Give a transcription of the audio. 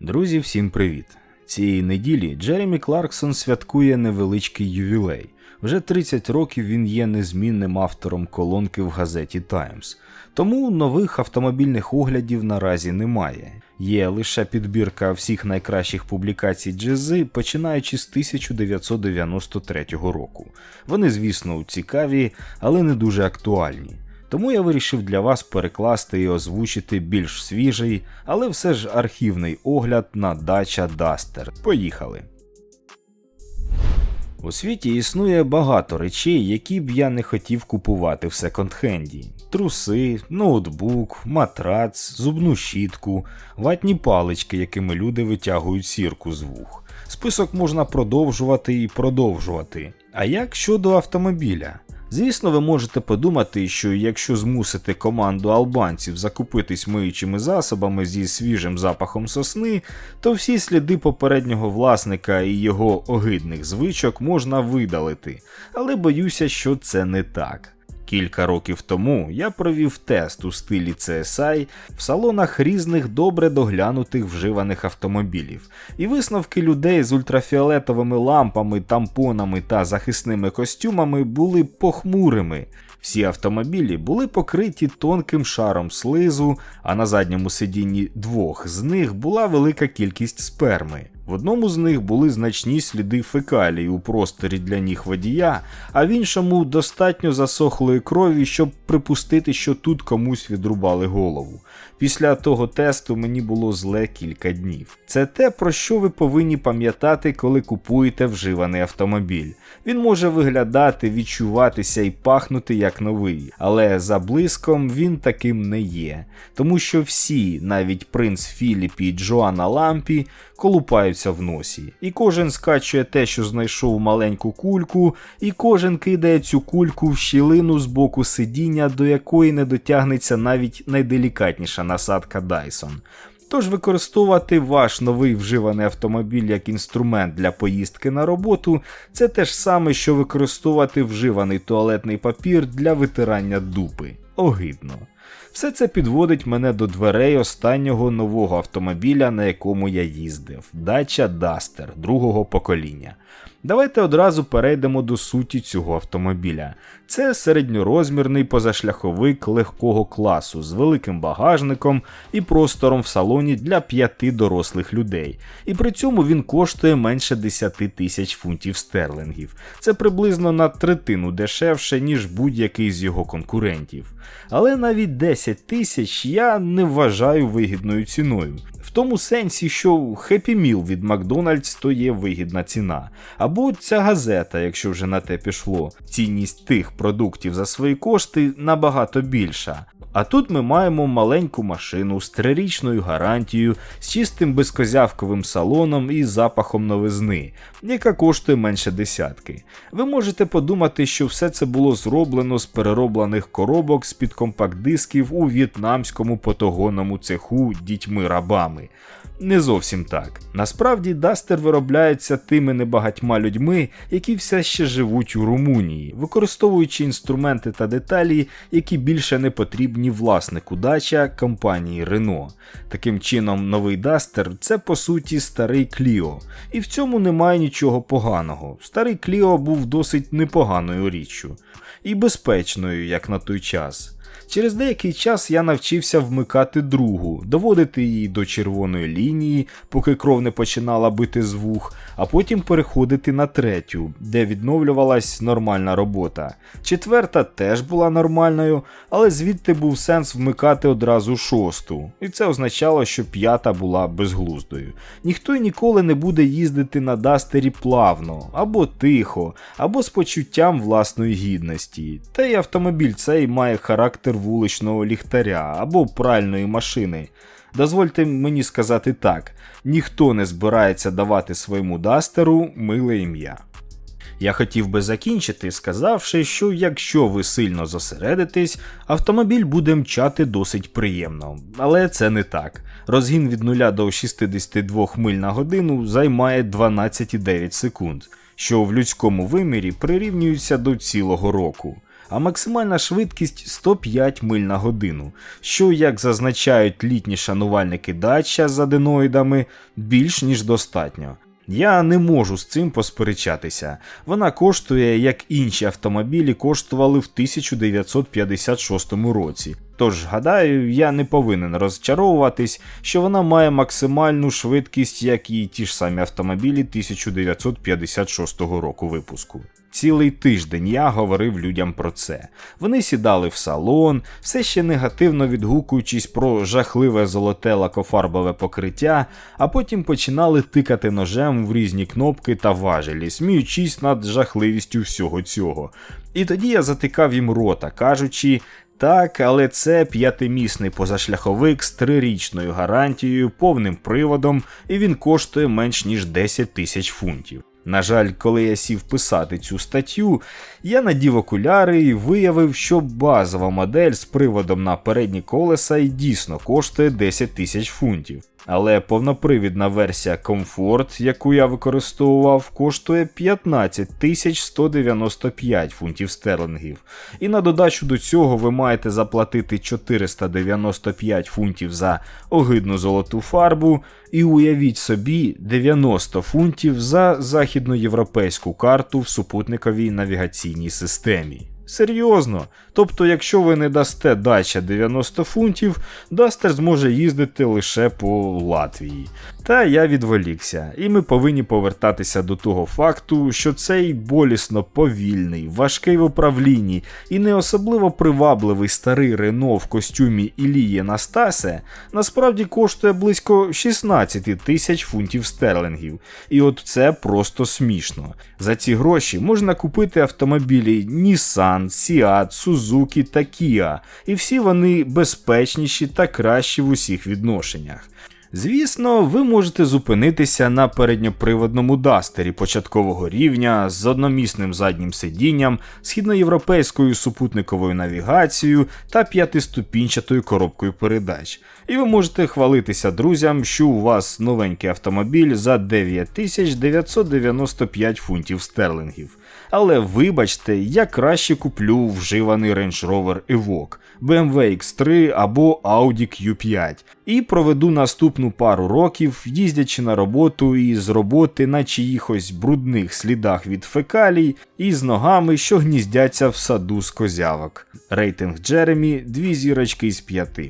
Друзі, всім привіт! Цієї неділі Джеремі Кларксон святкує невеличкий ювілей. Вже 30 років він є незмінним автором колонки в газеті Times. Тому нових автомобільних оглядів наразі немає. Є лише підбірка всіх найкращих публікацій джези, починаючи з 1993 року. Вони, звісно, цікаві, але не дуже актуальні. Тому я вирішив для вас перекласти і озвучити більш свіжий, але все ж архівний огляд на дача Duster. Поїхали! У світі існує багато речей, які б я не хотів купувати в секонд-хенді: труси, ноутбук, матрац, зубну щітку, ватні палички, якими люди витягують сірку з вух. Список можна продовжувати і продовжувати. А як щодо автомобіля? Звісно, ви можете подумати, що якщо змусити команду албанців закупитись миючими засобами зі свіжим запахом сосни, то всі сліди попереднього власника і його огидних звичок можна видалити, але боюся, що це не так. Кілька років тому я провів тест у стилі CSI в салонах різних добре доглянутих вживаних автомобілів, і висновки людей з ультрафіолетовими лампами, тампонами та захисними костюмами були похмурими. Всі автомобілі були покриті тонким шаром слизу, а на задньому сидінні двох з них була велика кількість сперми. В одному з них були значні сліди фекалій у просторі для ніг водія, а в іншому достатньо засохлої крові, щоб припустити, що тут комусь відрубали голову. Після того тесту мені було зле кілька днів. Це те, про що ви повинні пам'ятати, коли купуєте вживаний автомобіль. Він може виглядати, відчуватися і пахнути як новий, але за блиском він таким не є. Тому що всі, навіть принц Філіп і Джоанна Лампі, колупаються в носі. І кожен скачує те, що знайшов маленьку кульку, і кожен кидає цю кульку в щілину з боку сидіння, до якої не дотягнеться навіть найделікатніша насадка Dyson. Тож використовувати ваш новий вживаний автомобіль як інструмент для поїздки на роботу це те ж саме, що використовувати вживаний туалетний папір для витирання дупи. Огидно. Все це підводить мене до дверей останнього нового автомобіля, на якому я їздив Dacia Duster другого покоління. Давайте одразу перейдемо до суті цього автомобіля. Це середньорозмірний позашляховик легкого класу з великим багажником і простором в салоні для п'яти дорослих людей. І при цьому він коштує менше 10 тисяч фунтів стерлингів. Це приблизно на третину дешевше, ніж будь-який з його конкурентів. Але навіть 10 тисяч я не вважаю вигідною ціною. В тому сенсі, що Happy Meal від Макдональдс то є вигідна ціна. Або ця газета, якщо вже на те пішло. Цінність тих продуктів за свої кошти набагато більша. А тут ми маємо маленьку машину з трирічною гарантією, з чистим безкозявковим салоном і запахом новизни, яка коштує менше десятки. Ви можете подумати, що все це було зроблено з перероблених коробок з-під компакт-дисків у в'єтнамському потогонному цеху дітьми-рабами. Не зовсім так. Насправді Дастер виробляється тими небагатьма людьми, які все ще живуть у Румунії, використовуючи інструменти та деталі, які більше не потрібні власнику дача компанії Renault. Таким чином, новий Дастер це по суті старий Кліо, і в цьому немає нічого поганого. Старий Кліо був досить непоганою річчю і безпечною, як на той час. Через деякий час я навчився вмикати другу, доводити її до червоної лінії, поки кров не починала бити з вух, а потім переходити на третю, де відновлювалась нормальна робота. Четверта теж була нормальною, але звідти був сенс вмикати одразу шосту, і це означало, що п'ята була безглуздою. Ніхто й ніколи не буде їздити на дастері плавно, або тихо, або з почуттям власної гідності. Та й автомобіль цей має характер вуличного ліхтаря або пральної машини. Дозвольте мені сказати так: ніхто не збирається давати своєму дастеру миле ім'я. Я хотів би закінчити, сказавши, що якщо ви сильно зосередитесь, автомобіль буде мчати досить приємно, але це не так. Розгін від 0 до 62 миль на годину займає 12,9 секунд, що в людському вимірі прирівнюється до цілого року. А максимальна швидкість 105 миль на годину, що, як зазначають літні шанувальники дача з аденоїдами, більш ніж достатньо. Я не можу з цим посперечатися. Вона коштує, як інші автомобілі коштували в 1956 році. Тож, гадаю, я не повинен розчаровуватись, що вона має максимальну швидкість, як і ті ж самі автомобілі 1956 року випуску. Цілий тиждень я говорив людям про це. Вони сідали в салон, все ще негативно відгукуючись про жахливе золоте лакофарбове покриття, а потім починали тикати ножем в різні кнопки та важелі, сміючись над жахливістю всього цього. І тоді я затикав їм рота, кажучи. Так, але це п'ятимісний позашляховик з трирічною гарантією, повним приводом, і він коштує менш ніж 10 тисяч фунтів. На жаль, коли я сів писати цю статтю, я надів окуляри і виявив, що базова модель з приводом на передні колеса і дійсно коштує 10 тисяч фунтів. Але повнопривідна версія Comfort, яку я використовував, коштує 15 тисяч 195 фунтів стерлингів. І на додачу до цього ви маєте заплатити 495 фунтів за огидну золоту фарбу, і уявіть собі 90 фунтів за західноєвропейську карту в супутниковій навігаційній системі. Серйозно. Тобто, якщо ви не дасте дача 90 фунтів, Дастер зможе їздити лише по Латвії. Та я відволікся, і ми повинні повертатися до того факту, що цей болісно повільний, важкий в управлінні і не особливо привабливий старий Рено в костюмі Ілії Настасе насправді коштує близько 16 тисяч фунтів стерлингів. І от це просто смішно. За ці гроші можна купити автомобілі Nissan, Seat, Suzuki та Kia, і всі вони безпечніші та кращі в усіх відношеннях. Звісно, ви можете зупинитися на передньоприводному дастері початкового рівня з одномісним заднім сидінням, східноєвропейською супутниковою навігацією та п'ятиступінчатою коробкою передач. І ви можете хвалитися друзям, що у вас новенький автомобіль за 9995 фунтів стерлингів. Але вибачте, я краще куплю вживаний Range Rover Evoque, BMW X3 або Audi Q5 і проведу наступну пару років, їздячи на роботу і з роботи на чиїхось брудних слідах від фекалій і з ногами, що гніздяться в саду з козявок. Рейтинг Джеремі 2 зірочки із 5.